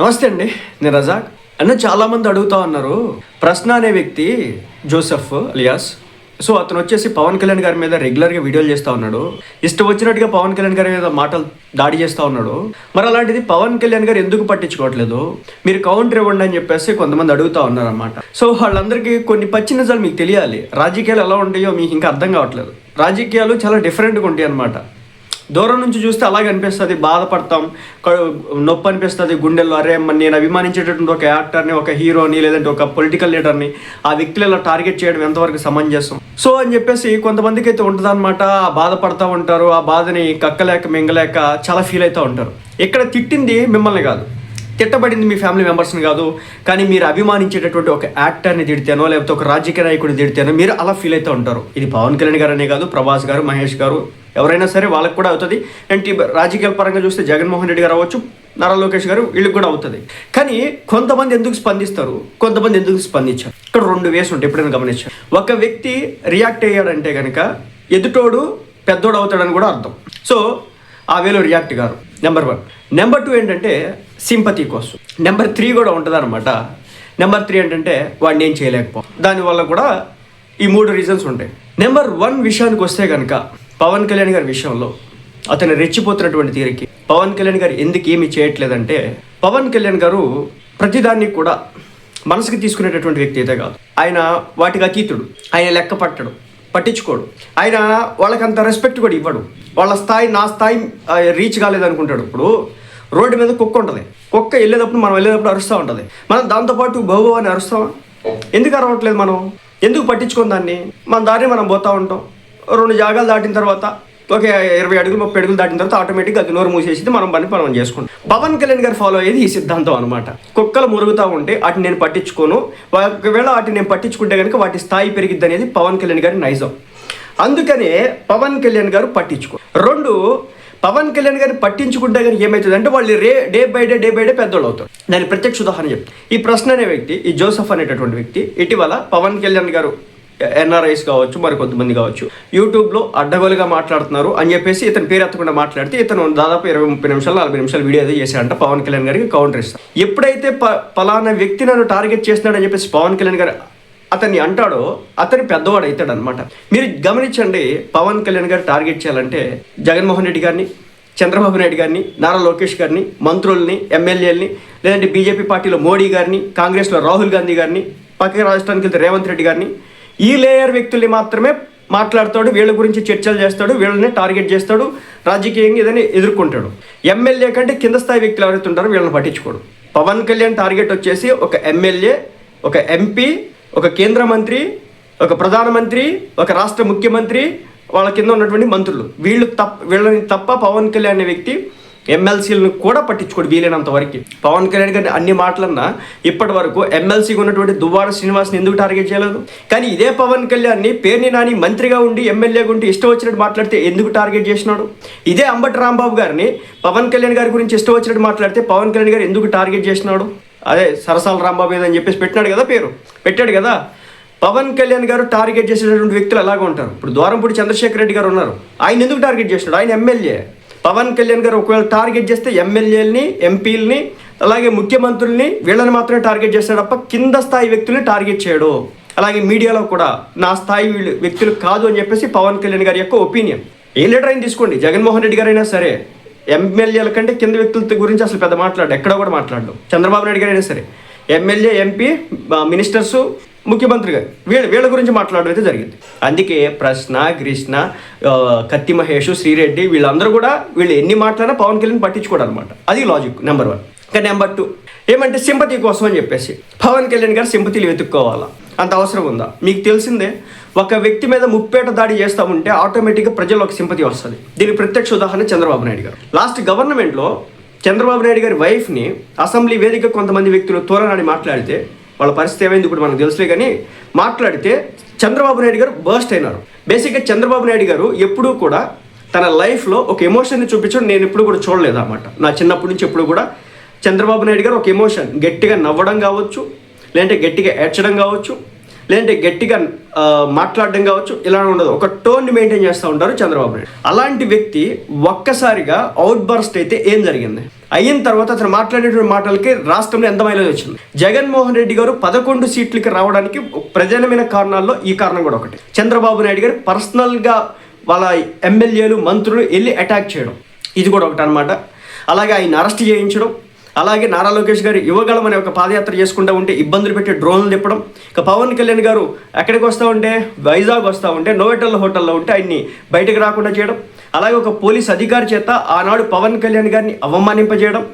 నమస్తే అండి నేను రజాక్. అన్న చాలా మంది అడుగుతా ఉన్నారు. ప్రశ్న అనే వ్యక్తి జోసెఫ్ అలియాస్. సో అతను వచ్చేసి పవన్ కళ్యాణ్ గారి మీద రెగ్యులర్గా వీడియోలు చేస్తూ ఉన్నాడు. ఇష్టం వచ్చినట్టుగా పవన్ కళ్యాణ్ గారి మీద మాటలు దాడి చేస్తూ ఉన్నాడు. మరి అలాంటిది పవన్ కళ్యాణ్ గారు ఎందుకు పట్టించుకోవట్లేదు? మీరు కౌంటర్ ఇవ్వండి అని చెప్పేసి కొంతమంది అడుగుతా ఉన్నారన్నమాట. సో వాళ్ళందరికీ కొన్ని పచ్చి నిజాలు మీకు తెలియాలి. రాజకీయాలు ఎలా ఉంటాయో మీకు ఇంకా అర్థం కావట్లేదు. రాజకీయాలు చాలా డిఫరెంట్గా ఉంటాయి అనమాట దూరం నుంచి చూస్తే అలాగే అనిపిస్తుంది. బాధపడతాం. నొప్పి అనిపిస్తుంది. గుండెల్లో అరే నేను అభిమానించేటటువంటి ఒక యాక్టర్ని ఒక హీరోని లేదంటే ఒక పొలిటికల్ లీడర్ని ఆ వ్యక్తులు ఇలా టార్గెట్ చేయడం ఎంతవరకు సమంజసం? సో అని చెప్పేసి కొంతమందికి అయితే ఉంటుంది అనమాట బాధపడతా ఉంటారు. ఆ బాధని కక్కలేక మింగలేక చాలా ఫీల్ అవుతూ ఉంటారు. ఇక్కడ తిట్టింది మిమ్మల్ని కాదు. తిట్టబడింది మీ ఫ్యామిలీ మెంబర్స్ని కాదు. కానీ మీరు అభిమానించేటటువంటి ఒక యాక్టర్ని తిడితేనో లేకపోతే ఒక రాజకీయ నాయకుడిని తిడితేనో మీరు అలా ఫీల్ అవుతూ ఉంటారు. ఇది పవన్ కళ్యాణ్ గారు అనే కాదు ప్రభాస్ గారు మహేష్ గారు ఎవరైనా సరే వాళ్ళకి కూడా అవుతుంది. అండ్ రాజకీయాల పరంగా చూస్తే జగన్మోహన్ రెడ్డి గారు అవ్వచ్చు నారా లోకేష్ గారు వీళ్ళకి కూడా అవుతుంది. కానీ కొంతమంది ఎందుకు స్పందిస్తారు? కొంతమంది ఎందుకు స్పందించారు? ఇక్కడ రెండు వేస్ ఉంటాయి ఎప్పుడైనా గమనించారు ఒక వ్యక్తి రియాక్ట్ అయ్యాడంటే కనుక ఎదుటోడు పెద్దోడు అవుతాడని కూడా అర్థం. సో ఆ వేలో రియాక్ట్ గారు నెంబర్ వన్. నెంబర్ టూ ఏంటంటే సింపతి కోసం. నెంబర్ త్రీ కూడా ఉంటుంది అనమాట నెంబర్ త్రీ ఏంటంటే వాడిని ఏం చేయలేకపో దానివల్ల కూడా ఈ మూడు రీజన్స్ ఉంటాయి. నెంబర్ వన్ విషయానికి వస్తే కనుక పవన్ కళ్యాణ్ గారి విషయంలో అతను రెచ్చిపోతున్నటువంటి తీరికి పవన్ కళ్యాణ్ గారు ఎందుకు ఏమి చేయట్లేదంటే పవన్ కళ్యాణ్ గారు ప్రతిదాన్ని కూడా మనసుకి తీసుకునేటటువంటి వ్యక్తి అయితే కాదు. ఆయన వాటికి అతీతుడు. ఆయన లెక్క పట్టడు. పట్టించుకోడు. ఆయన వాళ్ళకి అంత రెస్పెక్ట్ కూడా ఇవ్వడు. వాళ్ళ స్థాయి నా స్థాయి రీచ్ కాలేదనుకుంటాడు. ఇప్పుడు రోడ్డు మీద కుక్క ఉంటుంది. కుక్క వెళ్ళేటప్పుడు మనం వెళ్ళేటప్పుడు అరుస్తూ ఉంటుంది. మనం దాంతోపాటు బహుబో అని అరుస్తామా? ఎందుకు అరవట్లేదు మనం? ఎందుకు పట్టించుకోం దాన్ని? మన దారిని మనం పోతూ ఉంటాం. రెండు జాగాలు దాటిన తర్వాత ఒక ఇరవై అడుగులు ముప్పై అడుగులు దాటిన తర్వాత ఆటోమేటిక్గా అది నోరు మూసేసి మనం పని మనం చేసుకుంటాం. పవన్ కళ్యాణ్ గారు ఫాలో అయ్యేది ఈ సిద్ధాంతం అనమాట కుక్కలు మురుగుతూ ఉంటే వాటిని నేను పట్టించుకోను. ఒకవేళ వాటిని నేను పట్టించుకుంటే కనుక వాటి స్థాయి పెరిగిద్ది అనేది పవన్ కళ్యాణ్ గారి నైజం. అందుకనే పవన్ కళ్యాణ్ గారు పట్టించుకో. రెండు పవన్ కళ్యాణ్ గారిని పట్టించుకుంటే కానీ ఏమవుతుంది అంటే వాళ్ళు రే day by day day by day పెద్దోళ్ళు అవుతారు. దాని ప్రత్యక్ష ఉదాహరణ చెప్తాను ఈ ప్రశ్న అనే వ్యక్తి ఈ జోసఫ్ అనేటటువంటి వ్యక్తి ఇటీవల పవన్ కళ్యాణ్ గారు ఎన్ఆర్ఐస్ కావచ్చు మరి కొంతమంది కావచ్చు. యూట్యూబ్లో అడ్డగోలుగా మాట్లాడుతున్నారు అని చెప్పేసి ఇతను పేరు ఎత్తకుండా మాట్లాడితే ఇతను దాదాపు ఇరవై ముప్పై నిమిషాలు నలభై నిమిషాలు వీడియో అయితే చేశాడంట. పవన్ కళ్యాణ్ గారికి కౌంటర్ ఇస్తాను ఎప్పుడైతే ప పలానా వ్యక్తి నన్ను టార్గెట్ చేస్తున్నాడని చెప్పేసి పవన్ కళ్యాణ్ గారు అతన్ని అంటాడో అతని పెద్దవాడు అవుతాడు అనమాట మీరు గమనించండి పవన్ కళ్యాణ్ గారు టార్గెట్ చేయాలంటే జగన్మోహన్ రెడ్డి గారిని చంద్రబాబు నాయుడు గారిని నారా లోకేష్ గారిని మంత్రుల్ని ఎమ్మెల్యేలని లేదంటే బీజేపీ పార్టీలో మోడీ గారిని కాంగ్రెస్లో రాహుల్ గాంధీ గారిని పక్క రాజస్థాన్కి వెళ్తే రేవంత్ రెడ్డి గారిని ఈ లేయర్ వ్యక్తుల్ని మాత్రమే మాట్లాడతాడు వీళ్ళ గురించి చర్చలు చేస్తాడు వీళ్ళని టార్గెట్ చేస్తాడు రాజకీయంగా ఏదైనా ఎదుర్కొంటాడు. ఎమ్మెల్యే కంటే కింద స్థాయి వ్యక్తులు ఎవరైతే ఉంటారో వీళ్ళని పట్టించుకోడు. పవన్ కళ్యాణ్ టార్గెట్ వచ్చేసి ఒక ఎమ్మెల్యే ఒక ఎంపీ ఒక కేంద్ర మంత్రి ఒక ప్రధానమంత్రి ఒక రాష్ట్ర ముఖ్యమంత్రి వాళ్ళ కింద ఉన్నటువంటి మంత్రులు. వీళ్ళు తప్ప వీళ్ళని తప్ప పవన్ కళ్యాణ్ అనే వ్యక్తి ఎమ్మెల్సీలను కూడా పట్టించుకోడు వీలైనంత వరకు. పవన్ కళ్యాణ్ గారి అన్ని మాటలన్నా ఇప్పటి వరకు ఎమ్మెల్సీగా ఉన్నటువంటి దువ్వాడ శ్రీనివాస్ని ఎందుకు టార్గెట్ చేయలేదు? కానీ ఇదే పవన్ కళ్యాణ్ని పేర్ని నాని మంత్రిగా ఉండి ఎమ్మెల్యేగా ఉండి ఇష్టం వచ్చినట్టు మాట్లాడితే ఎందుకు టార్గెట్ చేసినాడు? ఇదే అంబటి రాంబాబు గారిని పవన్ కళ్యాణ్ గారి గురించి ఇష్టం వచ్చినట్టు మాట్లాడితే పవన్ కళ్యాణ్ గారు ఎందుకు టార్గెట్ చేసినాడు? అదే సరసాల రాంబాబు ఏదని చెప్పేసి పెట్టినాడు కదా పేరు. పెట్టాడు కదా. పవన్ కళ్యాణ్ గారు టార్గెట్ చేసేటటువంటి వ్యక్తులు అలాగే ఉంటారు. ఇప్పుడు ద్వారంపూడి చంద్రశేఖర్ రెడ్డి గారు ఉన్నారు. ఆయన ఎందుకు టార్గెట్ చేసినాడు? ఆయన ఎమ్మెల్యే పవన్ కళ్యాణ్ గారు ఒకవేళ టార్గెట్ చేస్తే ఎమ్మెల్యేలని ఎంపీలని అలాగే ముఖ్యమంత్రుల్ని వీళ్ళని మాత్రమే టార్గెట్ చేస్తాడు తప్ప కింద స్థాయి వ్యక్తుల్ని టార్గెట్ చేయడు. అలాగే మీడియాలో కూడా నా స్థాయి వ్యక్తులు కాదు అని చెప్పేసి పవన్ కళ్యాణ్ గారి యొక్క ఒపీనియన్. ఏ లీడర్ అయినా తీసుకోండి జగన్మోహన్ రెడ్డి గారైనా సరే ఎమ్మెల్యేల కంటే కింద వ్యక్తుల గురించి అసలు పెద్ద మాట్లాడు ఎక్కడ కూడా మాట్లాడడం చంద్రబాబు నాయుడు గారైనా సరే ఎమ్మెల్యే ఎంపీ మినిస్టర్స్ ముఖ్యమంత్రి గారు వీళ్ళ వీళ్ళ గురించి మాట్లాడడం అయితే జరిగింది. అందుకే ప్రశ్న కృష్ణ కత్తి మహేష్ శ్రీరెడ్డి వీళ్ళందరూ కూడా వీళ్ళు ఎన్ని మాట్లాడినా పవన్ కళ్యాణ్ పట్టించుకోడు అనమాట అది లాజిక్ నెంబర్ వన్ ఇంకా నెంబర్ టూ ఏమంటే సింపతి కోసం అని చెప్పేసి పవన్ కళ్యాణ్ గారు సింపతిలు వెతుక్కోవాలా? అంత అవసరం ఉందా? మీకు తెలిసిందే ఒక వ్యక్తి మీద ముప్పేట దాడి చేస్తా ఉంటే ఆటోమేటిక్గా ప్రజల్లో ఒక సింపతి వస్తుంది. దీనికి ప్రత్యక్ష ఉదాహరణ చంద్రబాబు నాయుడు గారు. లాస్ట్ గవర్నమెంట్లో చంద్రబాబు నాయుడు గారి వైఫ్ని అసెంబ్లీ వేదిక కొంతమంది వ్యక్తులు తోరనాడి మాట్లాడితే వాళ్ళ పరిస్థితి ఏమైంది ఇప్పుడు మనకు తెలుసులే కానీ మాట్లాడితే చంద్రబాబు నాయుడు గారు బర్స్ట్ అయినారు. బేసిక్గా చంద్రబాబు నాయుడు గారు ఎప్పుడూ కూడా తన లైఫ్లో ఒక ఎమోషన్ని చూపించడం నేను ఎప్పుడు కూడా చూడలేదు అన్నమాట. నా చిన్నప్పటి నుంచి ఎప్పుడు కూడా చంద్రబాబు నాయుడు గారు ఒక ఎమోషన్ గట్టిగా నవ్వడం కావచ్చు లేదంటే గట్టిగా ఏడ్చడం కావచ్చు లేదంటే గట్టిగా మాట్లాడడం కావచ్చు ఇలా ఉండదు. ఒక టోన్ మెయింటైన్ చేస్తూ ఉంటారు చంద్రబాబు నాయుడు. అలాంటి వ్యక్తి ఒక్కసారిగా అవుట్ బర్స్ట్ అయితే ఏం జరిగింది? అయిన తర్వాత అతను మాట్లాడేటువంటి మాటలకి రాష్ట్రంలో ఎంత మైలేజ్ వచ్చింది? జగన్మోహన్ రెడ్డి గారు పదకొండు సీట్లకి రావడానికి ప్రధానమైన కారణాల్లో ఈ కారణం కూడా ఒకటి. చంద్రబాబు నాయుడు గారు పర్సనల్గా వాళ్ళ ఎమ్మెల్యేలు మంత్రులు వెళ్ళి అటాక్ చేయడం. ఇది కూడా ఒకటి అనమాట అలాగే ఆయన అరెస్ట్ చేయించడం అలాగే నారా లోకేష్ గారు యువగళం అనే ఒక పాదయాత్ర చేసుకుంటూ ఉంటే ఇబ్బందులు పెట్టి డ్రోన్లు తిప్పడం. ఇక పవన్ కళ్యాణ్ గారు ఎక్కడికి వస్తూ ఉంటే? వైజాగ్ వస్తూ ఉంటే నోవెటల్ హోటల్లో ఉంటే ఆయన్ని బయటకు రాకుండా చేయడం. అలాగే ఒక పోలీస్ అధికారి చేత ఆనాడు పవన్ కళ్యాణ్ గారిని అవమానింపజేయడం.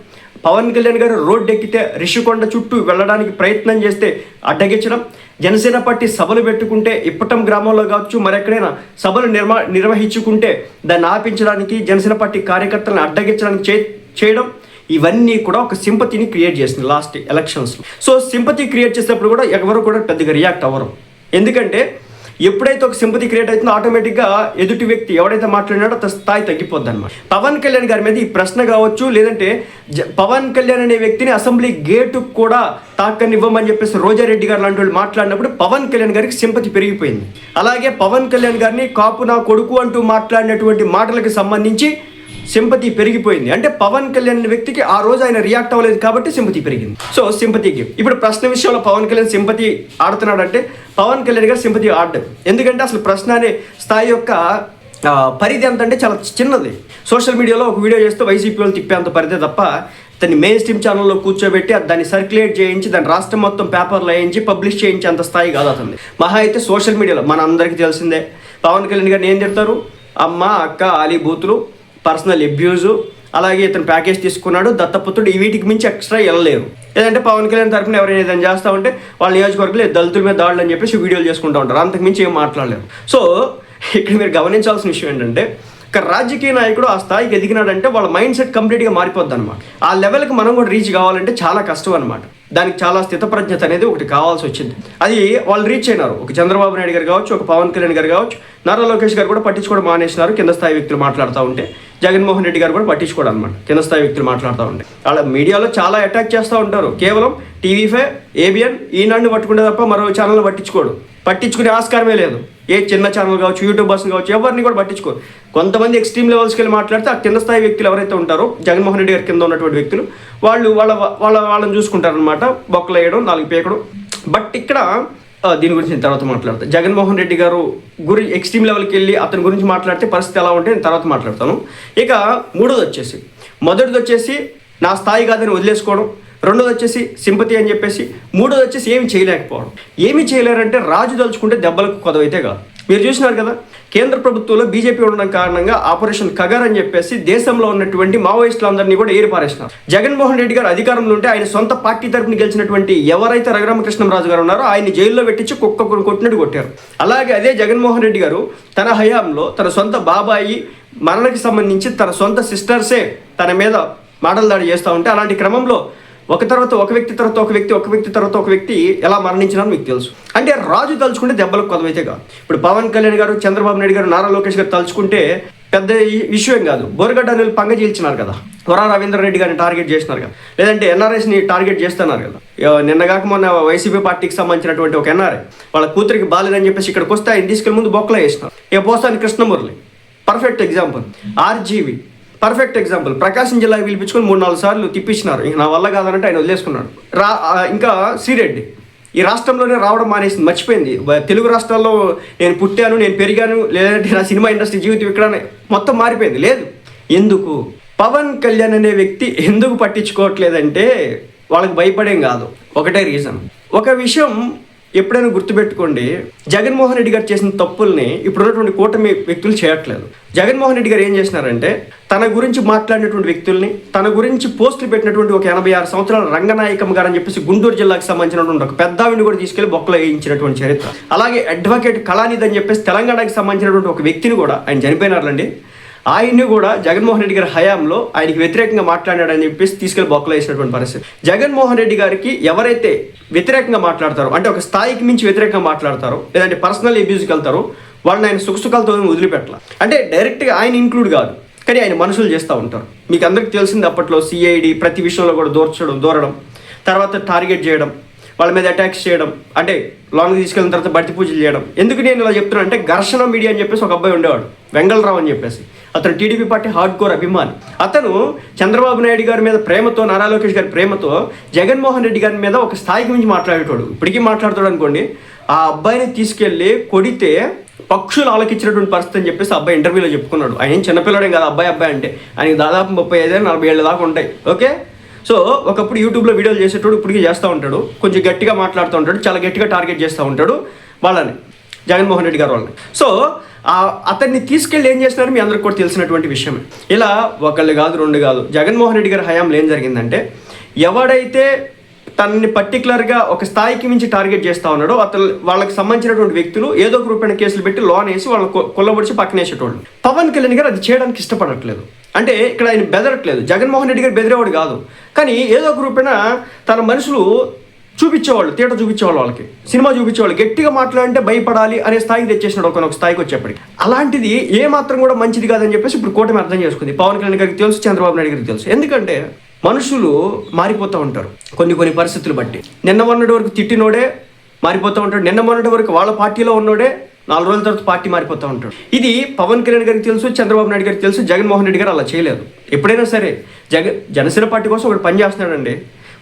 పవన్ కళ్యాణ్ గారు రోడ్డు ఎక్కితే రిషికొండ చుట్టూ వెళ్ళడానికి ప్రయత్నం చేస్తే అడ్డగించడం. జనసేన పార్టీ సభలు పెట్టుకుంటే ఇప్పటం గ్రామంలో కావచ్చు మరెక్కడైనా సభలు నిర్మా నిర్వహించుకుంటే దాన్ని ఆపించడానికి జనసేన పార్టీ కార్యకర్తలను అడ్డగించడానికి చే చేయడం. ఇవన్నీ కూడా ఒక సింపతిని క్రియేట్ చేసింది లాస్ట్ ఎలక్షన్స్లో. సో సింపతి క్రియేట్ చేసేటప్పుడు కూడా ఎవరు కూడా పెద్దగా రియాక్ట్ అవ్వరు. ఎందుకంటే ఎప్పుడైతే ఒక సింపతి క్రియేట్ అవుతుందో ఆటోమేటిక్గా ఎదుటి వ్యక్తి ఎవడైతే మాట్లాడినాడో అతని స్థాయి తగ్గిపోద్ది అనమాట పవన్ కళ్యాణ్ గారి మీద ఈ ప్రశ్న కావచ్చు లేదంటే జ- పవన్ కళ్యాణ్ అనే వ్యక్తిని అసెంబ్లీ గేటు కూడా తాకనివ్వమని చెప్పేసి రోజారెడ్డి గారు లాంటి వాళ్ళు మాట్లాడినప్పుడు పవన్ కళ్యాణ్ గారికి సింపతి పెరిగిపోయింది. అలాగే పవన్ కళ్యాణ్ గారిని కాపు నా కొడుకు అంటూ మాట్లాడినటువంటి మాటలకు సంబంధించి సింపతి పెరిగిపోయింది. అంటే పవన్ కళ్యాణ్ వ్యక్తికి ఆ రోజు ఆయన రియాక్ట్ అవ్వలేదు కాబట్టి సింపతి పెరిగింది. సో సింపతి గేమ్ ఇప్పుడు ప్రశ్న విషయంలో పవన్ కళ్యాణ్ సింపతి ఆడుతున్నాడు అంటే పవన్ కళ్యాణ్ గారు సింపతి ఆడడం ఎందుకంటే అసలు ప్రశ్న అనే స్థాయి యొక్క పరిధి ఎంత అంటే చాలా చిన్నది. సోషల్ మీడియాలో ఒక వీడియో చేస్తే వైసీపీ వాళ్ళు తిప్పేంత పరిధి తప్ప దాన్ని మెయిన్ స్ట్రీమ్ ఛానల్లో కూర్చోబెట్టి దాన్ని సర్క్యులేట్ చేయించి దాని రాష్ట్రం మొత్తం పేపర్లో వేయించి పబ్లిష్ చేయించి అంత స్థాయి కాదు అతను మహా అయితే సోషల్ మీడియాలో మన అందరికీ తెలిసిందే. పవన్ కళ్యాణ్ గారిని ఏం తిడతారు? అమ్మ అక్క అలీ బూతులు పర్సనల్ అబ్యూజు అలాగే ఇతను ప్యాకేజ్ తీసుకున్నాడు దత్తపుత్రుడు ఈ వీటికి మించి ఎక్స్ట్రా వెళ్ళలేరు. లేదంటే పవన్ కళ్యాణ్ తరఫున ఎవరైనా ఏదైనా చేస్తా ఉంటే వాళ్ళ నియోజకవర్గంలో దళితుల మీద దాడులు అని చెప్పేసి వీడియోలు చేసుకుంటూ ఉంటారు. అంతకు మించి ఏం మాట్లాడలేరు సో ఇక్కడ మీరు గమనించాల్సిన విషయం ఏంటంటే ఒక రాజకీయ నాయకుడు ఆ స్థాయికి ఎదిగినాడంటే వాళ్ళ మైండ్ సెట్ కంప్లీట్గా మారిపోద్ది అనమాట ఆ లెవెల్కి మనం కూడా రీచ్ కావాలంటే చాలా కష్టం అనమాట దానికి చాలా స్థితప్రజ్ఞత అనేది ఒకటి కావాల్సి వచ్చింది. అది వాళ్ళు రీచ్ అయినారు. ఒక చంద్రబాబు నాయుడు గారు కావచ్చు ఒక పవన్ కళ్యాణ్ గారు కావచ్చు నారా లోకేష్ గారు కూడా పట్టించుకోవడం మానేసినారు. కింద స్థాయి వ్యక్తులు మాట్లాడుతూ ఉంటే. జగన్మోహన్ రెడ్డి గారు కూడా పట్టించుకోడు అనమాట కింద స్థాయి వ్యక్తులు మాట్లాడుతూ ఉంటాయి వాళ్ళ మీడియాలో చాలా అటాక్ చేస్తూ ఉంటారు. కేవలం టీవీ ఫైవ్ ఏబిఎన్ ఈనాడుని పట్టుకుంటే తప్ప మరో ఛానల్ పట్టించుకోడు. పట్టించుకునే ఆస్కారమే లేదు. ఏ చిన్న ఛానల్ కావచ్చు యూట్యూబర్స్ కావచ్చు ఎవరిని కూడా పట్టించుకోరు. కొంతమంది ఎక్స్ట్రీమ్ లెవెల్స్కి వెళ్ళి మాట్లాడితే ఆ కింద స్థాయి వ్యక్తులు ఎవరైతే ఉంటారో జగన్మోహన్ రెడ్డి గారి కింద ఉన్నటువంటి వ్యక్తులు వాళ్ళు వాళ్ళ వాళ్ళ వాళ్ళని చూసుకుంటారనమాట బొక్కలు వేయడం నాలుగు పేకడం. బట్ ఇక్కడ దీని గురించి నేను తర్వాత మాట్లాడతాను జగన్మోహన్ రెడ్డి గారు గురి ఎక్స్ట్రీమ్ లెవెల్కి వెళ్ళి అతని గురించి మాట్లాడితే పరిస్థితి ఎలా ఉంటే నేను తర్వాత మాట్లాడతాను. ఇక మూడోది వచ్చేసి మొదటిది వచ్చేసి నా స్థాయి కాదని వదిలేసుకోవడం. రెండోది వచ్చేసి సింపతి అని చెప్పేసి. మూడోది వచ్చేసి ఏమి చేయలేకపోవడం. ఏమి చేయలేరంటే రాజు తలుచుకుంటే దెబ్బలకు కొదవైతే కాదు. మీరు చూసినారు కదా? కేంద్ర ప్రభుత్వంలో బీజేపీ ఉండడం కారణంగా ఆపరేషన్ కగర్ అని చెప్పేసి దేశంలో ఉన్నటువంటి మావోయిస్టులందరినీ కూడా ఏరిపారేసినారు. జగన్మోహన్ రెడ్డి గారు అధికారంలో ఉంటే ఆయన సొంత పార్టీ తరపున గెలిచినటువంటి ఎవరైతే రఘురామకృష్ణరాజు గారు ఉన్నారో ఆయన జైల్లో పెట్టించి కుక్క కొట్టినట్టు కొట్టారు. అలాగే అదే జగన్మోహన్ రెడ్డి గారు తన హయాంలో తన సొంత బాబాయి మరణకి సంబంధించి తన సొంత సిస్టర్సే తన మీద మాటలు దాడి చేస్తూ ఉంటే అలాంటి క్రమంలో ఒక తర్వాత ఒక వ్యక్తి తర్వాత ఒక వ్యక్తి ఒక వ్యక్తి తర్వాత ఒక వ్యక్తి ఎలా మరణించినా మీకు తెలుసు. అంటే రాజు తలుచుకుంటే దెబ్బలకు కొదవైతే కాదు. ఇప్పుడు పవన్ కళ్యాణ్ గారు చంద్రబాబు నాయుడు గారు నారా లోకేష్ గారు తలుచుకుంటే పెద్ద విషయం కాదు. బోరగడ్డ అనిల్ పంగ చీల్చినారు కదా. వరా రవీంద్ర రెడ్డి గారిని టార్గెట్ చేస్తున్నారు కదా. లేదంటే ఎన్ఆర్ఎస్ని టార్గెట్ చేస్తున్నారు కదా. ఎవ- నిన్నగాక మొన్న వైసీపీ పార్టీకి సంబంధించినటువంటి ఒక ఎన్ఆర్ఐ వాళ్ళ కూతురికి బాలేదని చెప్పేసి ఇక్కడికి వస్తే ఆయన తీసుకెళ్ళి ముందు బొక్కలో వేసినారు. ఇక పోస్తాను Krishnamurali perfect example RGV perfect example Prakasam జిల్లా పిలిపించుకొని మూడు నాలుగు సార్లు తిప్పించినారు ఇంక నా వల్ల కాదనంటే ఆయన వదిలేసుకున్నాడు. రా ఇంకా సిరెడ్డి ఈ రాష్ట్రంలోనే రావడం మానేసింది మర్చిపోయింది. తెలుగు రాష్ట్రాల్లో నేను పుట్టాను నేను పెరిగాను లేదంటే నా సినిమా ఇండస్ట్రీ జీవితం ఇక్కడ మొత్తం మారిపోయింది. లేదు. ఎందుకు? పవన్ కళ్యాణ్ అనే వ్యక్తి ఎందుకు పట్టించుకోవట్లేదంటే వాళ్ళకి భయపడేం కాదు. ఒకటే రీజన్. ఒక విషయం ఎప్పుడైనా గుర్తుపెట్టుకోండి జగన్మోహన్ రెడ్డి గారు చేసిన తప్పుల్ని ఇప్పుడున్నటువంటి కూటమి వ్యక్తులు చేయట్లేదు. జగన్మోహన్ రెడ్డి గారు ఏం చేసినారంటే తన గురించి మాట్లాడినటువంటి వ్యక్తుల్ని తన గురించి పోస్టులు పెట్టినటువంటి ఒక ఎనభై ఆరు సంవత్సరాల రంగనాయకం గారు అని చెప్పేసి గుంటూరు జిల్లాకు సంబంధించినటువంటి ఒక పెద్ద ఆవిడని కూడా తీసుకెళ్ళి బొక్కలు వేయించినటువంటి చరిత్ర. అలాగే అడ్వకేట్ కళానిధి అని చెప్పేసి తెలంగాణకి సంబంధించినటువంటి ఒక వ్యక్తిని కూడా ఆయన చనిపోయినారండి ఆయన్ని కూడా జగన్మోహన్ రెడ్డి గారి హయాంలో ఆయనకి వ్యతిరేకంగా మాట్లాడాడని చెప్పేసి తీసుకెళ్ళి బొక్కలో వేసినటువంటి పరిస్థితి. జగన్మోహన్ రెడ్డి గారికి ఎవరైతే వ్యతిరేకంగా మాట్లాడతారో అంటే ఒక స్థాయికి మించి వ్యతిరేకంగా మాట్లాడతారో లేదంటే పర్సనల్ అబ్యూస్కి వెళ్తారో వాళ్ళని ఆయన సుఖసుఖాలతో వదిలిపెట్టాల. అంటే డైరెక్ట్గా ఆయన ఇంక్లూడ్ కాదు కానీ ఆయన మనుషులు చేస్తూ ఉంటారు. మీకు అందరికీ తెలిసింది అప్పట్లో సిఐడి ప్రతి విషయంలో కూడా దూర్చడం దూరడం తర్వాత టార్గెట్ చేయడం వాళ్ళ మీద అటాక్స్ చేయడం అంటే లాంగ్ తీసుకెళ్ళిన తర్వాత బట్టి పూజలు చేయడం. ఎందుకు నేను ఇలా చెప్తున్నాను అంటే ఘర్షణ మీడియా అని చెప్పేసి ఒక అబ్బాయి ఉండేవాడు వెంగళరావు అని చెప్పేసి. అతను టీడీపీ పార్టీ హార్డ్ కోర్ అభిమాని. అతను చంద్రబాబు నాయుడు గారి మీద ప్రేమతో నారా లోకేష్ గారి ప్రేమతో జగన్మోహన్ రెడ్డి గారి మీద ఒక స్థాయికి మించి మాట్లాడేటోడు. ఇప్పటికీ మాట్లాడతాడు అనుకోండి. ఆ అబ్బాయిని తీసుకెళ్ళి కొడితే పక్షులు ఆలకించినటువంటి పరిస్థితి అని చెప్పేసి అబ్బాయి ఇంటర్వ్యూలో చెప్పుకున్నాడు. ఆయన ఏం చిన్నపిల్లడే కదా అబ్బాయి అబ్బాయి అంటే. ఆయనకి దాదాపు ముప్పై ఐదు నలభై ఏళ్ళ దాకా ఉంటాయి. ఓకే? సో ఒకప్పుడు యూట్యూబ్లో వీడియోలు చేసేటోడు ఇప్పటికీ చేస్తూ ఉంటాడు. కొంచెం గట్టిగా మాట్లాడుతూ ఉంటాడు. చాలా గట్టిగా టార్గెట్ చేస్తూ ఉంటాడు వాళ్ళని జగన్మోహన్ రెడ్డి గారు వాళ్ళని. సో అతన్ని తీసుకెళ్ళి ఏం చేస్తున్నారు మీ అందరికి కూడా తెలిసినటువంటి విషయమే. ఇలా ఒకళ్ళు కాదు రెండు కాదు. జగన్మోహన్ రెడ్డి గారి హయాంలో ఏం జరిగిందంటే ఎవడైతే తనని పర్టికులర్గా ఒక స్థాయికి మించి టార్గెట్ చేస్తా ఉన్నాడో అతను వాళ్ళకి సంబంధించినటువంటి వ్యక్తులు ఏదో ఒక రూపాయన కేసులు పెట్టి లోన్ వేసి వాళ్ళని కొల్లబొడిచి పక్కనేసేటోళ్ళు పవన్ కళ్యాణ్ గారు అది చేయడానికి ఇష్టపడట్లేదు. అంటే ఇక్కడ ఆయన బెదరట్లేదు. జగన్మోహన్ రెడ్డి గారు బెదిరేవాడు కాదు. కానీ ఏదో ఒక రూపాయన తన మనుషులు చూపించేవాళ్ళు థియేటర్ చూపించేవాళ్ళు వాళ్ళకి. సినిమా చూపించేవాళ్ళు. గట్టిగా మాట్లాడంటే భయపడాలి అనే స్థాయికి తెచ్చేసినాడు ఒక ఒక స్థాయికి వచ్చేప్పటికి. అలాంటిది ఏ మాత్రం కూడా మంచిది కాదని చెప్పేసి ఇప్పుడు కూటమి అర్థం చేసుకుంది. పవన్ కళ్యాణ్ గారికి తెలుసు చంద్రబాబు నాయుడు గారికి తెలుసు. ఎందుకంటే మనుషులు మారిపోతూ ఉంటారు కొన్ని కొన్ని పరిస్థితులు బట్టి. నిన్న మొన్నటి వరకు తిట్టినోడే మారిపోతూ ఉంటాడు. నిన్న మొన్నటి వరకు వాళ్ళ పార్టీలో ఉన్నోడే నాలుగు రోజుల తర్వాత పార్టీ మారిపోతూ ఉంటాడు. ఇది పవన్ కళ్యాణ్ గారికి తెలుసు చంద్రబాబు నాయుడు గారికి తెలుసు జగన్మోహన్ రెడ్డి గారు అలా చేయలేదు. ఎప్పుడైనా సరే జగ జనసేన పార్టీ కోసం ఒకటి పని చేస్తున్నాడండి.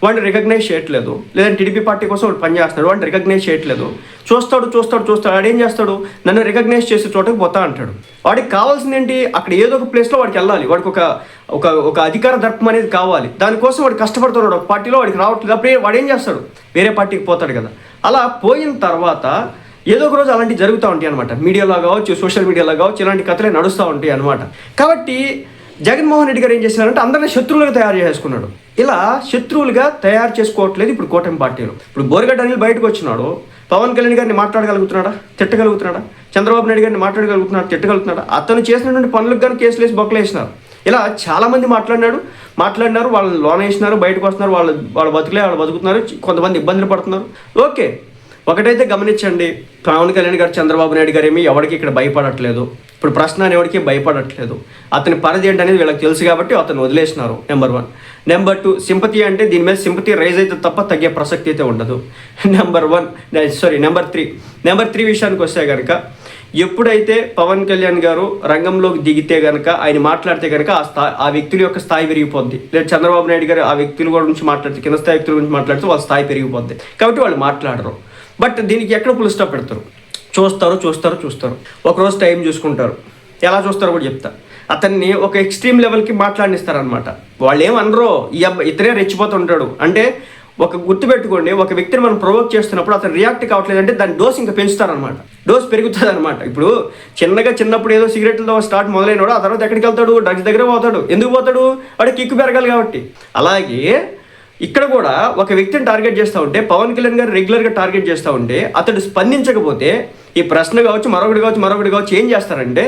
వాడిని రికగ్నైజ్ చేయట్లేదు. లేదంటే టీడీపీ పార్టీ కోసం వాడు పని వాడిని రికగ్నైజ్ చేయట్లేదు. చూస్తాడు చూస్తాడు చూస్తాడు. వాడు ఏం చేస్తాడు? నన్ను రికగ్నైజ్ చేసే చోటకి పోతా అంటాడు. వాడికి కావాల్సింది ఏంటి? అక్కడ ఏదో ఒక ప్లేస్లో వాడికి వెళ్ళాలి. వాడికి ఒక ఒక ఒక అధికార దర్పం అనేది కావాలి. దానికోసం వాడు కష్టపడుతున్నాడు. ఒక పార్టీలో వాడికి రావట్లేదు. అప్పుడే వాడు ఏం చేస్తాడు? వేరే పార్టీకి పోతాడు కదా. అలా పోయిన తర్వాత ఏదో ఒక రోజు అలాంటివి జరుగుతూ ఉంటాయి అనమాట మీడియాలో కావచ్చు సోషల్ మీడియాలో కావచ్చు ఇలాంటి కథలే నడుస్తూ ఉంటాయి అనమాట కాబట్టి జగన్మోహన్ రెడ్డి గారు ఏం చేశారంటే అందరినీ శత్రువులుగా తయారు చేసుకున్నాడు. ఇలా శత్రువులుగా తయారు చేసుకోవట్లేదు ఇప్పుడు కూటమి పార్టీలు. ఇప్పుడు బోరగడ్డ అనిల్ బయటకు వచ్చినాడు పవన్ కళ్యాణ్ గారిని మాట్లాడగలుగుతున్నాడా? తిట్టగలుగుతున్నాడా? చంద్రబాబు నాయుడు గారిని మాట్లాడగలుగుతున్నాడా? తిట్టగలుగుతున్నాడా? అతను చేసినటువంటి పనులకు కానీ కేసులు వేసి బొక్కలు వేసినారు. ఇలా చాలామంది మాట్లాడినాడు మాట్లాడినారు వాళ్ళని లోన్ వేసినారు బయటకు వస్తున్నారు వాళ్ళు వాళ్ళు బతుకులే వాళ్ళు బతుకుతున్నారు కొంతమంది ఇబ్బందులు పడుతున్నారు. ఓకే ఒకటైతే గమనించండి పవన్ కళ్యాణ్ గారు చంద్రబాబు నాయుడు గారు ఏమి ఎవరికి ఇక్కడ భయపడట్లేదు. ఇప్పుడు ప్రశ్న అని ఎవరికి భయపడట్లేదు. అతని పరిధి ఏంటి అనేది వీళ్ళకి తెలుసు కాబట్టి అతను వదిలేసినారు number one number two sympathy అంటే దీని మీద సింపతి రైజ్ అయితే తప్ప తగ్గే ప్రసక్తి అయితే ఉండదు. Number one sorry number three number three విషయానికి వస్తే కనుక ఎప్పుడైతే పవన్ కళ్యాణ్ గారు రంగంలోకి దిగితే గనక ఆయన మాట్లాడితే గనక ఆ స్థాయి ఆ వ్యక్తుల యొక్క స్థాయి పెరిగిపోద్ది. లేదా చంద్రబాబు నాయుడు గారు ఆ వ్యక్తుల గురించి మాట్లాడితే కింద స్థాయి వ్యక్తుల గురించి మాట్లాడితే వాళ్ళ స్థాయి పెరిగిపోద్ది. కాబట్టి వాళ్ళు మాట్లాడరు. బట్ దీనికి ఎక్కడ పుల్ స్టాప్ పెడతారు? చూస్తారు చూస్తారు చూస్తారు. ఒకరోజు టైం చూసుకుంటారు. ఎలా చూస్తారో కూడా చెప్తా. అతన్ని ఒక ఎక్స్ట్రీమ్ లెవెల్కి మాట్లాడిస్తారనమాట వాళ్ళు ఏమనరో ఈ అబ్బాయి ఇతరే రెచ్చిపోతుంటాడు. అంటే ఒక గుర్తుపెట్టుకోండి ఒక వ్యక్తిని మనం ప్రొవోక్ చేస్తున్నప్పుడు అతను రియాక్ట్ కావట్లేదు అంటే దాని డోస్ ఇంకా పెంచుతారనమాట డోస్ పెరుగుతుంది అనమాట ఇప్పుడు చిన్నగా చిన్నప్పుడు ఏదో సిగరెట్లతో స్టార్ట్ మొదలైనవాడు ఆ తర్వాత ఎక్కడికి వెళ్తాడు? డ్రగ్స్ దగ్గర పోతాడు. ఎందుకు పోతాడు? వాడికి కిక్కు పెరగాలి కాబట్టి. అలాగే ఇక్కడ కూడా ఒక వ్యక్తిని టార్గెట్ చేస్తూ ఉంటే పవన్ కళ్యాణ్ గారు రెగ్యులర్గా టార్గెట్ చేస్తూ ఉంటే అతడు స్పందించకపోతే ఈ ప్రశ్న కావచ్చు మరొకటి కావచ్చు మరొకటి కావచ్చు ఏం చేస్తారంటే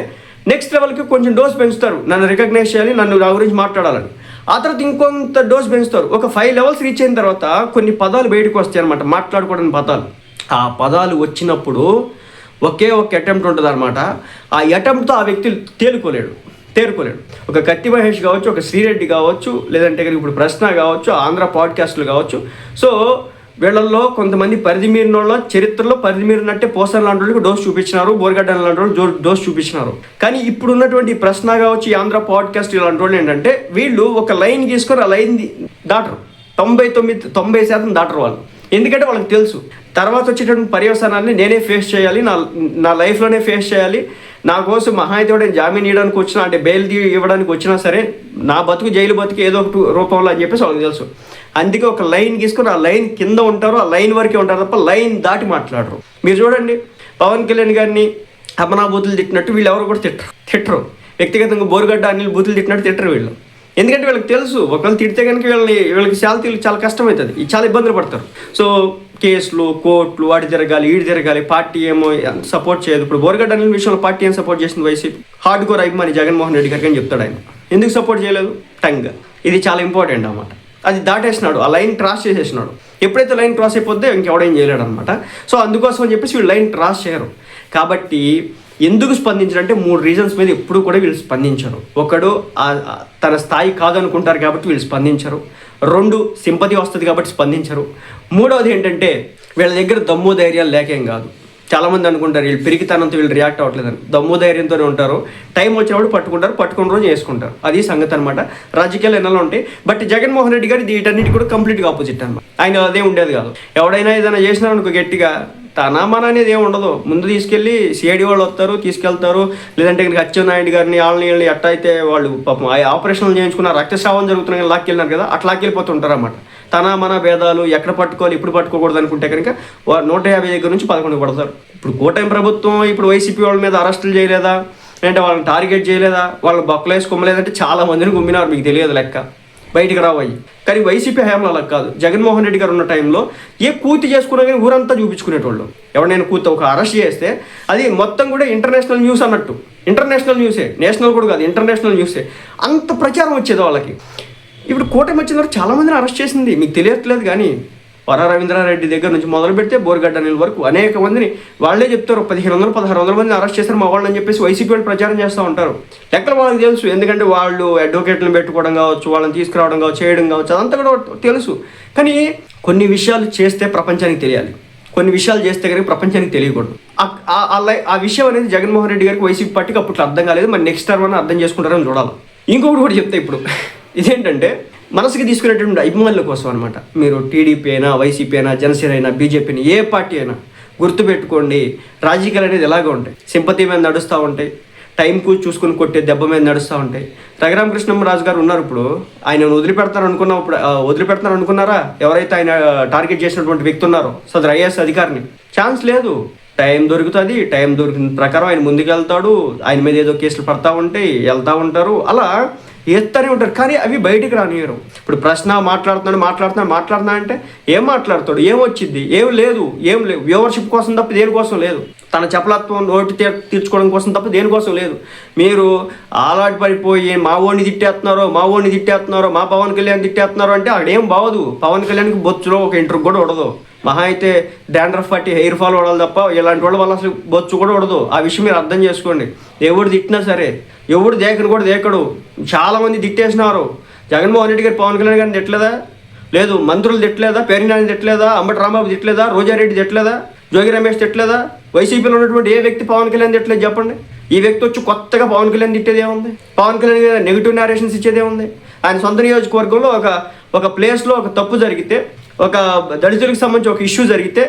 నెక్స్ట్ లెవెల్కి కొంచెం డోస్ పెంచుతారు. నన్ను రికగ్నైజ్ చేయాలి నన్ను నా గురించి మాట్లాడాలని. ఆ తర్వాత ఇంకొంత డోస్ పెంచుతారు. ఒక ఫైవ్ లెవెల్స్ రీచ్ అయిన తర్వాత కొన్ని పదాలు బయటకు వస్తాయి అనమాట మాట్లాడుకోవడానికి పదాలు. ఆ పదాలు వచ్చినప్పుడు ఒకే ఒక అటెంప్ట్ ఉంటుంది అనమాట ఆ అటెంప్ట్తో ఆ వ్యక్తి తేలుకోలేడు. తేరుకోలేడు. ఒక కత్తి మహేష్ కావచ్చు ఒక శ్రీరెడ్డి కావచ్చు లేదంటే కనుక ఇప్పుడు ప్రశ్న కావచ్చు ఆంధ్ర పాడ్కాస్ట్లు కావచ్చు. సో వీళ్ళల్లో కొంతమంది పరిధి మీరిన వాళ్ళ చరిత్రలో పరిధి మీరినట్టే పోసర్ లాంటి వాళ్ళకి డోస్ చూపించినారు బోర్గడ్డ లాంటి వాళ్ళు డోస్ చూపించినారు. కానీ ఇప్పుడు ఉన్నటువంటి ప్రశ్న కావచ్చు ఆంధ్ర పాడ్కాస్ట్ ఇలాంటి వాళ్ళు ఏంటంటే వీళ్ళు ఒక లైన్ గీసుకొని ఆ లైన్ దాటరు. తొంభై తొమ్మిది తొంభై శాతం దాటరు వాళ్ళు. ఎందుకంటే వాళ్ళకి తెలుసు. తర్వాత వచ్చేటువంటి పర్యవసానాన్ని నేనే ఫేస్ చేయాలి నా నా లైఫ్లోనే ఫేస్ చేయాలి. నా కోసం మహా జామీన్ ఇవ్వడానికి వచ్చినా అంటే బెయిల్ తీ- ఇవ్వడానికి వచ్చినా సరే నా బతుకు జైలు బతుకు ఏదో ఒక రూపంలో అని చెప్పేసి వాళ్ళకి తెలుసు. అందుకే ఒక లైన్ గీసుకొని ఆ లైన్ కింద ఉంటారు ఆ లైన్ వరకే ఉంటారు తప్ప లైన్ దాటి మాట్లాడరు. మీరు చూడండి పవన్ కళ్యాణ్ గారిని అమనాబూతులు తిట్టినట్టు వీళ్ళు ఎవరు కూడా తిట్టరు. తిట్టరు. వ్యక్తిగతంగా బోరుగడ్డ అనిల్ బూతులు తిట్టినట్టు తిట్టరు వీళ్ళు. ఎందుకంటే వీళ్ళకి తెలుసు ఒకవేళ తిడితే కనుక వీళ్ళని వీళ్ళకి శాలతీలు చాలా కష్టమవుతుంది చాలా ఇబ్బందులు పడతారు. సో కేసులు కోర్టులు వాటి జరగాలి ఈడు జరగాలి పార్టీ ఏమో సపోర్ట్ చేయదు. ఇప్పుడు బోరగడ్డ అనిల్ విషయంలో పార్టీ ఏం సపోర్ట్ చేసింది వైసీపీ? హార్డ్ కోర్ అభిమాని జగన్మోహన్ రెడ్డి గారికి అని చెప్తాడు ఆయన. ఎందుకు సపోర్ట్ చేయలేదు? టంగ్ ఇది చాలా ఇంపార్టెంట్ అన్నమాట. అది దాటేసినాడు ఆ లైన్ క్రాస్ చేసేసినాడు. ఎప్పుడైతే లైన్ క్రాస్ అయిపోతే ఇంకెవడేం చేయలేడు అనమాట సో అందుకోసం అని చెప్పేసి వీళ్ళు లైన్ క్రాస్ చేయరు. కాబట్టి ఎందుకు స్పందించారంటే మూడు రీజన్స్ మీద ఎప్పుడు కూడా వీళ్ళు స్పందించరు. ఒకడు తన స్థాయి కాదనుకుంటారు కాబట్టి వీళ్ళు స్పందించరు. రెండు సింపతి వస్తుంది కాబట్టి స్పందించరు. మూడవది ఏంటంటే వీళ్ళ దగ్గర దమ్ము ధైర్యాలు లేకేం కాదు. చాలామంది అనుకుంటారు వీళ్ళు పెరిగితనంతో వీళ్ళు రియాక్ట్ అవ్వట్లేదని. దమ్ము ధైర్యంతోనే ఉంటారు. టైం వచ్చినప్పుడు పట్టుకుంటారు పట్టుకున్న రోజు చేసుకుంటారు. అది సంగతి అనమాట రాజకీయాలు ఎన్నో ఉంటాయి. బట్ జగన్మోహన్ రెడ్డి గారు వీటన్నిటి కూడా కంప్లీట్గా ఆపోజిట్ అనమాట ఆయన అదే ఉండేది కాదు. ఎవడైనా ఏదైనా చేసినా అనుకో గట్టిగా తన అనేది ఏమి ఉండదు. ముందు తీసుకెళ్ళి సిఐడి వాళ్ళు వస్తారు తీసుకెళ్తారు. లేదంటే ఇక్కడ అచ్చెన్నాయుడు గారిని వాళ్ళని వీళ్ళని ఎట్లా అయితే వాళ్ళు పాపం ఆ ఆపరేషన్లు చేయించుకున్న రక్తస్రావం జరుగుతున్నాయి లాక్కెళ్ళినారు కదా అట్లా లాక్కెళ్ళిపోతుంటారు అన్నమాట తన మన భేదాలు ఎక్కడ పట్టుకోవాలి ఇప్పుడు పట్టుకోకూడదు అనుకుంటే కనుక నూట యాభై దగ్గర నుంచి పదకొండు పడతారు. ఇప్పుడు కూటమి ప్రభుత్వం ఇప్పుడు వైసీపీ వాళ్ళ మీద అరెస్టులు చేయలేదా? లేదంటే వాళ్ళని టార్గెట్ చేయలేదా? వాళ్ళని బొక్కలేసి కొమ్మలేదంటే చాలా మందిని గుమ్మినారు మీకు తెలియదు లెక్క. బయటికి రావాయి కానీ వైసీపీ హయాంలో అలా కాదు. జగన్మోహన్ రెడ్డి గారు ఉన్న టైంలో ఏ కూతి చేసుకున్నా కానీ ఊరంతా చూపించుకునేటోళ్ళు. ఎవరైనా కూతి ఒక అరెస్ట్ చేస్తే అది మొత్తం కూడా ఇంటర్నేషనల్ న్యూస్ అన్నట్టు. ఇంటర్నేషనల్ న్యూసే. నేషనల్ కూడా కాదు ఇంటర్నేషనల్ న్యూసే. అంత ప్రచారం వచ్చేది వాళ్ళకి. ఇప్పుడు కూటమి వచ్చిన తర్వాత చాలామందిని అరెస్ట్ చేసింది. మీకు తెలియట్లేదు కానీ వర రవీంద్రారెడ్డి దగ్గర నుంచి మొదలు పెడితే బోర్గడ్డ నీళ్ళ వరకు అనేక మందిని వాళ్ళే చెప్తారు పదిహేను వందలు పదహారు వందల మందిని అరెస్ట్ చేశారు మా వాళ్ళని చెప్పేసి వైసీపీ వాళ్ళు ప్రచారం చేస్తూ ఉంటారు. లెక్కలు వాళ్ళకి తెలుసు ఎందుకంటే వాళ్ళు అడ్వకేట్లను పెట్టుకోవడం కావచ్చు వాళ్ళని తీసుకురావడం కావచ్చు చేయడం కావచ్చు అదంతా కూడా తెలుసు. కానీ కొన్ని విషయాలు చేస్తే ప్రపంచానికి తెలియాలి. కొన్ని విషయాలు చేస్తే కనుక ప్రపంచానికి తెలియకూడదు. ఆ- ఆ విషయం అనేది జగన్మోహన్ రెడ్డి గారికి వైసీపీ పార్టీకి అప్పట్లో అర్థం కాలేదు మరి నెక్స్ట్ టర్మ్ అని అర్థం చేసుకుంటారని చూడాలి. ఇంకొకటి కూడా చెప్తా ఇప్పుడు. ఇదేంటంటే మనసుకి తీసుకునేటువంటి అభిమానుల కోసం అనమాట మీరు టీడీపీ అయినా వైసీపీ అయినా జనసేన అయినా బీజేపీని అయినా ఏ పార్టీ అయినా గుర్తుపెట్టుకోండి రాజకీయాలు అనేది ఎలాగో ఉంటాయి. సింపతి మీద నడుస్తూ ఉంటాయి. టైంకు చూసుకుని కొట్టే దెబ్బ మీద నడుస్తూ ఉంటాయి. రఘురామకృష్ణరాజు గారు ఉన్నారు ఇప్పుడు. ఆయన వదిలిపెడతారు అనుకున్నా ఇప్పుడు వదిలిపెడతారు అనుకున్నారా? ఎవరైతే ఆయన టార్గెట్ చేసినటువంటి వ్యక్తి ఉన్నారో సదరు ఐఏఎస్ అధికారిని. ఛాన్స్ లేదు. టైం దొరుకుతుంది. టైం దొరికిన ప్రకారం ఆయన ముందుకు వెళ్తాడు ఆయన మీద ఏదో కేసులు పడతా ఉంటాయి వెళ్తూ ఉంటారు. అలా ఎత్తనే ఉంటారు. కానీ అవి బయటికి రానియరు ఇప్పుడు ప్రశ్న మాట్లాడుతున్నాడు మాట్లాడుతున్నాడు మాట్లాడుతున్నా అంటే ఏం మాట్లాడతాడు? ఏం వచ్చింది? ఏం లేదు. ఏం లేదు. వ్యూవర్షిప్ కోసం తప్ప దేనికోసం లేదు. తన చపలత్వం నోటి తీర్చుకోవడం కోసం తప్ప దేనికోసం లేదు. మీరు ఆలాట్ పడిపోయి మా ఓడిని తిట్టేస్తున్నారో మా ఓడిని తిట్టేస్తున్నారో మా పవన్ కళ్యాణ్ తిట్టేస్తున్నారో అంటే అక్కడ ఏం బావదు పవన్ కళ్యాణ్కి బొచ్చులో ఒక ఇంటర్వ్యూ కూడా ఉండదు. మహా అయితే డాండ్రఫ్ పట్టి హెయిర్ ఫాల్ ఉండాలి తప్ప ఇలాంటి వాళ్ళ వల్ల అసలు బొచ్చు కూడా ఉండదు. ఆ విషయం మీరు అర్థం చేసుకోండి. ఎవడు తిట్టినా సరే ఎవడు దేకను కూడా దేకడు. చాలామంది దిట్టేసినారు జగన్మోహన్ రెడ్డి గారు పవన్ కళ్యాణ్ గారిని తిట్టలేదా? లేదు మంత్రులు తిట్టలేదా? పేరినాని తిట్టలేదా? అంబటి రాంబాబు తిట్టలేదా? రోజారెడ్డి తిట్టలేదా? జోగి రమేష్ తిట్టలేదా? వైసీపీలో ఉన్నటువంటి ఏ వ్యక్తి పవన్ కళ్యాణ్ తిట్టలేదు చెప్పండి. ఈ వ్యక్తి వచ్చి కొత్తగా పవన్ కళ్యాణ్ తిట్టేది ఏముంది పవన్ కళ్యాణ్ గారు నెగిటివ్ నారేషన్స్ ఇచ్చేదే ఉంది. ఆయన సొంత నియోజకవర్గంలో ఒక ఒక ప్లేస్లో ఒక తప్పు జరిగితే ఒక దళితులకు సంబంధించి ఒక ఇష్యూ జరిగితే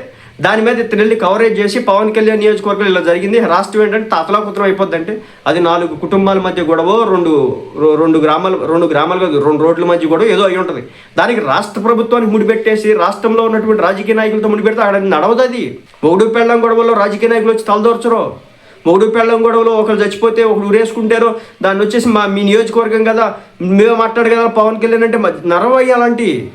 దాని మీద ఇతను వెళ్ళి కవరేజ్ చేసి పవన్ కళ్యాణ్ నియోజకవర్గంలో ఇలా జరిగింది. రాష్ట్రం ఏంటంటే తతలాకుతరం అయిపోద్ది అంటే అది నాలుగు కుటుంబాల మధ్య గొడవ రెండు రో- రెండు గ్రామాల రెండు గ్రామాల కాదు, రెండు రోడ్ల మధ్య గొడవ ఏదో అయి ఉంటుంది. దానికి రాష్ట్ర ప్రభుత్వానికి ముడిపెట్టేసి రాష్ట్రంలో ఉన్నటువంటి రాజకీయ నాయకులతో ముడిపెడితే అక్కడ నడవదు అది. మొగుడు పెళ్ళం గొడవలో రాజకీయ నాయకులు వచ్చి తలదోర్చరు మొగుడు పెళ్ళం గొడవలో ఒకరు చచ్చిపోతే ఒకరు ఉరేసుకుంటారో. దాన్ని వచ్చేసి మా మీ నియోజకవర్గం కదా మేము మాట్లాడు కదా పవన్ కళ్యాణ్ అంటే మ- నరవయ్య అలాంటి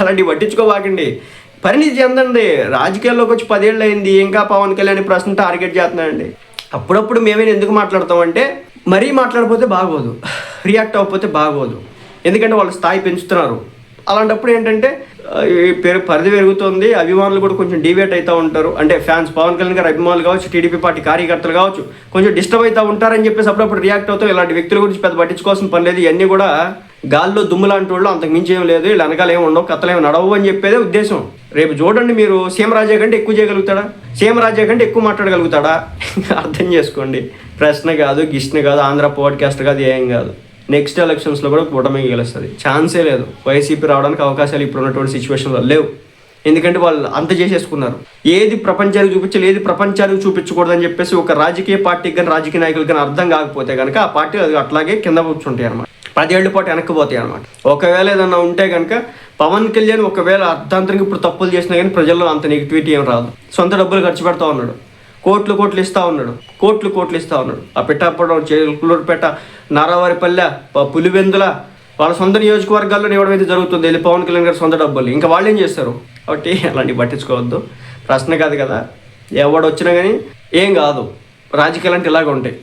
అలాంటివి పట్టించుకోవాకండి. పరిణితి చెందండి. రాజకీయాల్లోకి వచ్చి పదేళ్ళు అయింది ఇంకా పవన్ కళ్యాణ్ ప్రశ్న టార్గెట్ చేస్తున్నాడండి. అప్పుడప్పుడు మేమే ఎందుకు మాట్లాడతామంటే మరీ మాట్లాడిపోతే బాగోదు. రియాక్ట్ అవ్వకపోతే బాగోదు. ఎందుకంటే వాళ్ళ స్థాయి పెంచుతున్నారు. అలాంటప్పుడు ఏంటంటే పెరు పరిధి పెరుగుతుంది. అభిమానులు కూడా కొంచెం డివేట్ అవుతూ ఉంటారు. అంటే ఫ్యాన్స్ పవన్ కళ్యాణ్ గారు అభిమానులు కావచ్చు టీడీపీ పార్టీ కార్యకర్తలు కావచ్చు కొంచెం డిస్టర్బ్ అవుతూ ఉంటారని చెప్పేసి అప్పుడప్పుడు రియాక్ట్ అవుతాం. ఇలాంటి వ్యక్తుల గురించి పెద్ద పట్టించుకోవాల్సిన పని లేదు. ఇవన్నీ కూడా గాల్లో దుమ్ము లాంటి వాళ్ళు అంతకు మించి ఏం లేదు. వీళ్ళు వెనకాల ఏమి ఉండవు కథలు ఏమి నడవు అని చెప్పేదే ఉద్దేశం. రేపు చూడండి మీరు సీఎం రాజా కంటే ఎక్కువ చేయగలుగుతాడా? సీఎం రాజా కంటే ఎక్కువ మాట్లాడగలుగుతాడా? అర్థం చేసుకోండి. ప్రశ్న కాదు గిష్ణ కాదు ఆంధ్ర పాడ్కాస్ట్ కాదు ఏం కాదు. నెక్స్ట్ ఎలక్షన్స్లో కూడా కూటమి గెలుస్తుంది. ఛాన్సే లేదు. వైసీపీ రావడానికి అవకాశాలు ఇప్పుడు ఉన్నటువంటి సిచ్యువేషన్లో లేవు. ఎందుకంటే వాళ్ళు అంత చేసేసుకున్నారు. ఏది ప్రపంచానికి చూపించాలి ఏది ప్రపంచానికి చూపించకూడదని చెప్పేసి ఒక రాజకీయ పార్టీకి కానీ రాజకీయ నాయకులకి కానీ అర్థం కాకపోతే కనుక ఆ పార్టీ అది అట్లాగే కింద కూర్చుంటాయి అనమాట పదేళ్ళ పాటు వెనక్కిపోతాయి అనమాట ఒకవేళ ఏదన్నా ఉంటే కనుక పవన్ కళ్యాణ్ ఒకవేళ అర్థాంతరంగా ఇప్పుడు తప్పులు చేసినా కానీ ప్రజల్లో అంత నెగిటివిటీ ఏం రాదు. సొంత డబ్బులు ఖర్చు పెడతా ఉన్నాడు. కోట్లు కోట్లు ఇస్తా ఉన్నాడు. కోట్లు కోట్లు ఇస్తా ఉన్నాడు. ఆ పెట్టాపడం పెట్ట నారావారిపల్లె పులివెందుల వాళ్ళ సొంత నియోజకవర్గాల్లో ఇవ్వడం అయితే జరుగుతుంది. వెళ్ళి పవన్ కళ్యాణ్ గారి సొంత డబ్బులు. ఇంకా వాళ్ళు ఏం చేస్తారు? కాబట్టి అలాంటివి పట్టించుకోవద్దు. ప్రశ్న కాదు కదా. ఎవడు వచ్చినా కానీ ఏం కాదు. రాజకీయాలు అంటే ఇలాగ ఉంటాయి.